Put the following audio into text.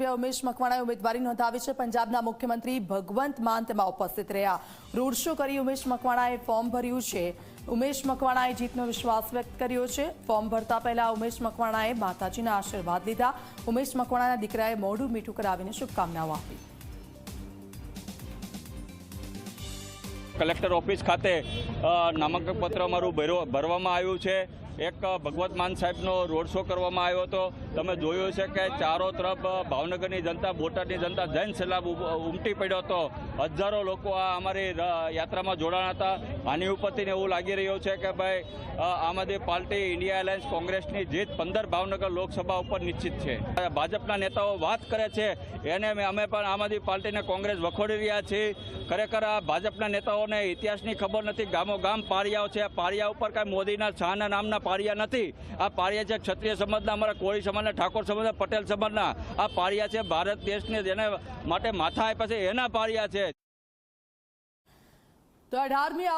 ધારાસભ્ય ઉમેશ મકવાણાએ ઉમેદવારી નોંધાવી છે. પંજાબના મુખ્યમંત્રી ભગવંત માન તેમાં ઉપસ્થિત રહ્યા. રોડ શો કરી ઉમેશ મકવાણાએ ફોર્મ ભર્યું છે. ઉમેશ મકવાણાએ જીતનો વિશ્વાસ વ્યક્ત કર્યો છે. ફોર્મ ભરતા પહેલા ઉમેશ મકવાણાએ માતાજીના આશીર્વાદ લીધા. ઉમેશ મકવાણાના દીકરાએ મોઢું મીઠું કરાવીને શુભકામનાઓ આપી. કલેક્ટર ઓફિસ ખાતે નામાંકન પત્ર અમારું ભરવામાં આવ્યું છે. એક ભગવત માન સાહેબનો રોડ શો કરવામાં આવ્યો હતો. તમે જોયું છે કે ચારો તરફ ભાવનગરની જનતા, બોટાદની જનતા જૈન સેલાબ ઉમટી પડ્યો હતો. હજારો લોકો આ અમારી યાત્રામાં જોડાણા હતા. આની ઉપરથી એવું લાગી રહ્યું છે કે ભાઈ આમ આદમી પાર્ટી ઇન્ડિયા એલાયન્સ કોંગ્રેસની જીત પંદર ભાવનગર લોકસભા ઉપર નિશ્ચિત છે. ભાજપના નેતાઓ વાત કરે છે, એને અમે પણ આમ આદમી પાર્ટીને કોંગ્રેસ વખોડી રહ્યા છીએ. ખરેખર આ ભાજપના નેતાઓને ઇતિહાસની ખબર નથી ગામો ગામ પાળિયાઓ છે. આ પાળિયા ઉપર કાંઈ મોદીના શાહના નામના પાળિયા નથી. આ પાળિયા છે ક્ષત્રિય સમાજના, અમારા કોળી સમાજના, ઠાકોર સમાજના, પટેલ સમાજના. આ પાળિયા છે ભારત દેશને જેને માટે માથા આપ્યા છે, એના પાળિયા છે. તો અઢારમી